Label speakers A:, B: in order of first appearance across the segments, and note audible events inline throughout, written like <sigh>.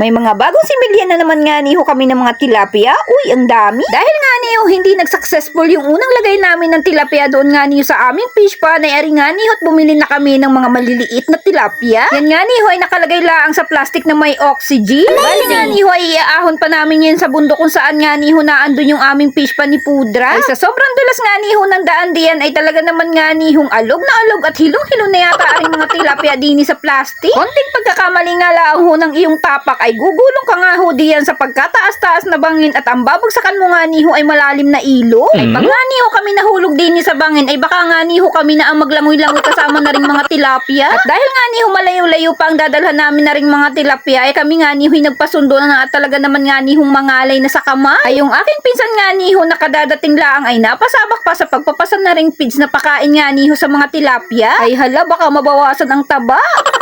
A: May mga bagong similya na naman nga niho kami ng mga tilapia. Uy, ang dami. Dahil nga niyo hindi nag-successful yung unang lagay namin ng tilapia doon nga niyo sa aming fish pan ay ari nga niyo at bumili na kami ng mga maliliit na tilapia. Yan nga niyo ay nakalagay laang sa plastic na may oxygen. Bali nga niyo ay iaahon pa namin yan sa bundok kung saan nga niyo naandun yung aming fish pan ni Pudra. Ay sa sobrang dulas nga niyo ng daan diyan ay talaga naman nga nihong alog na alog at hilong-hilo na yata aring mga tilapia dini sa plastic. Konting pagkakamali nga lang ng iyong tapak ay gugulong ka nga ho diyan sa pagkataas-taas na bangin at ang babagsakan mo nga niho ay malalim na ilo. Ay pag nga niho kami nahulog din sa bangin ay baka nga niho kami na ang maglangoy-langoy kasama na ring mga tilapia. At dahil nga niho malayo-layo pa ang dadalhan namin na ring mga tilapia ay kami nga niho ay nagpasundo na at talaga naman nga nihong mangalay na sa kamay. Ay yung aking pinsan nga niho nakadadating laang ay napasabak pa sa pagpapasan na ring feeds na pakain nga niho sa mga tilapia. Ay hala baka mabawasan ang taba.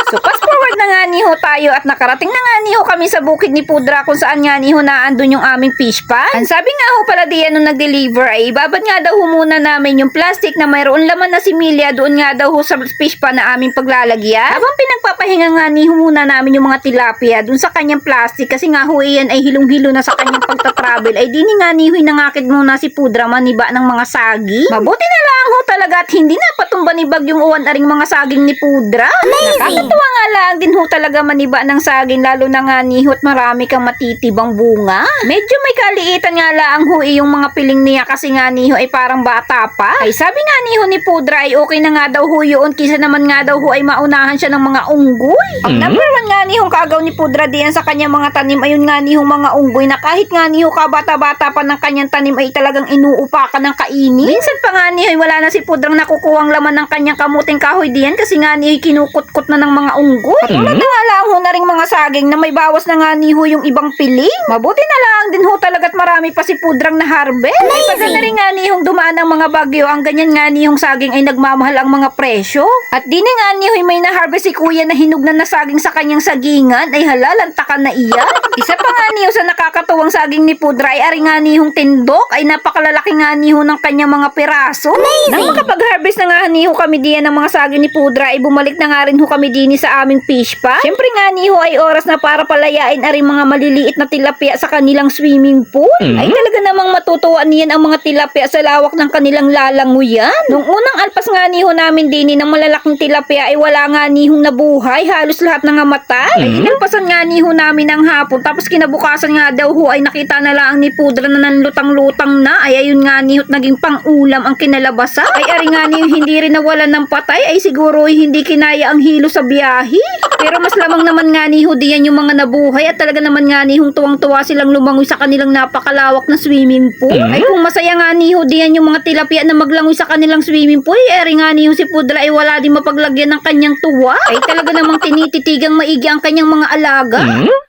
A: So fast forward na nga niho tayo at nakarating na nga niho kami sa bukid ni Pudra kung saan nga niho naandun yung aming fish pan. Ang sabi nga ho pala diyan nung nag-deliver ay ibabad nga daw muna namin yung plastic na mayroon laman na similya doon nga daw ho sa fish pan na aming paglalagyan. Habang pinagpapahinga nga niho muna namin yung mga tilapia doon sa kanyang plastic kasi nga ho iyan ay hilong-hilo na sa kanyang pagta-travel ay di ni nga niho nangakit muna si Pudra maniba ng mga sagi. Mabuti na lang ho talaga at hindi na patumba ni bag yung uwan aring mga saging ni Pudra. Nakakatuwa nga lang din ho talaga maniba ng saging lalo na nga nihot marami kang matitibang bunga. Medyo may kaliitan nga lang ho yung mga piling niya kasi nga niho ay parang bata pa. Ay sabi nga niho ni Pudra ay okay na nga daw ho yun kisa naman nga daw ho ay maunahan siya ng mga unggoy. Ang number one nga nihong kagaw ni Pudra diyan sa kanyang mga tanim ayun nga nihong mga unggoy na kahit nga niho kabata-bata pa ng kanyang tanim ay talagang inuupakan ng kainin. Minsan pa nga ay wala na si Pudrang nakukuhang laman ng kanyang kamuting kahoy diyan kasi nga ay kinukot-kot na ng mga unggoy. At tulad na nga lang ho na ring mga saging na may bawas na nga niho yung ibang piling. Mabuti na lang din ho talaga't marami pa si Pudrang na harvest. Ay pag na rin nga nihong dumaan ng mga bagyo, ang ganyan nga nihong saging ay nagmamahal ang mga presyo. At di na nga niho may na-harvest si kuya na hinug na na saging sa kanyang sagingan ay halalantakan na iyan. <laughs> Isa pa nga niho sa nakakatuwang saging ni Pudra ay ari nga nihong tindok ay napakalalaki nga niho ng kanyang mga piraso. Nang makapag-harvest na nga niho kami diyan ng mga saging ni Pudra ay bumalik na nga rin ho kami din sa aming fish pa. Siyempre nga niho ay oras na para palayain ari mga maliliit na tilapia sa kanilang swimming pool. Ay talaga namang matutuwa niyan ang mga tilapia sa lawak ng kanilang lalanguyan. Nung unang alpas nga niho namin din ng malalaking tilapia ay wala nga nihong nabuhay, halos lahat na nga matay. Ay inalpasan nga niho namin ng hapon tapos kinabukasan nga daw ho ay nakita na lang ni Pudra na nanlutang-lutang na ay ayun nga niho't naging pang-ulam ang kinalabasa. Ay ari nga niyo hindi rin nawalan ng patay ay siguro ay hindi kinaya ang hilo sa biyahe. Pero mas lamang naman nga niho diyan yung mga nabuhay at talaga naman nga nihong tuwang-tuwa silang lumangoy sa kanilang napakalawak na swimming pool. Ay kung masaya nga niho diyan yung mga tilapia na maglangoy sa kanilang swimming pool, ay ari nga niho si Pudra ay wala din mapaglagyan ng kanyang tuwa. Ay talaga namang tinititigang maigi ang kanyang mga alaga.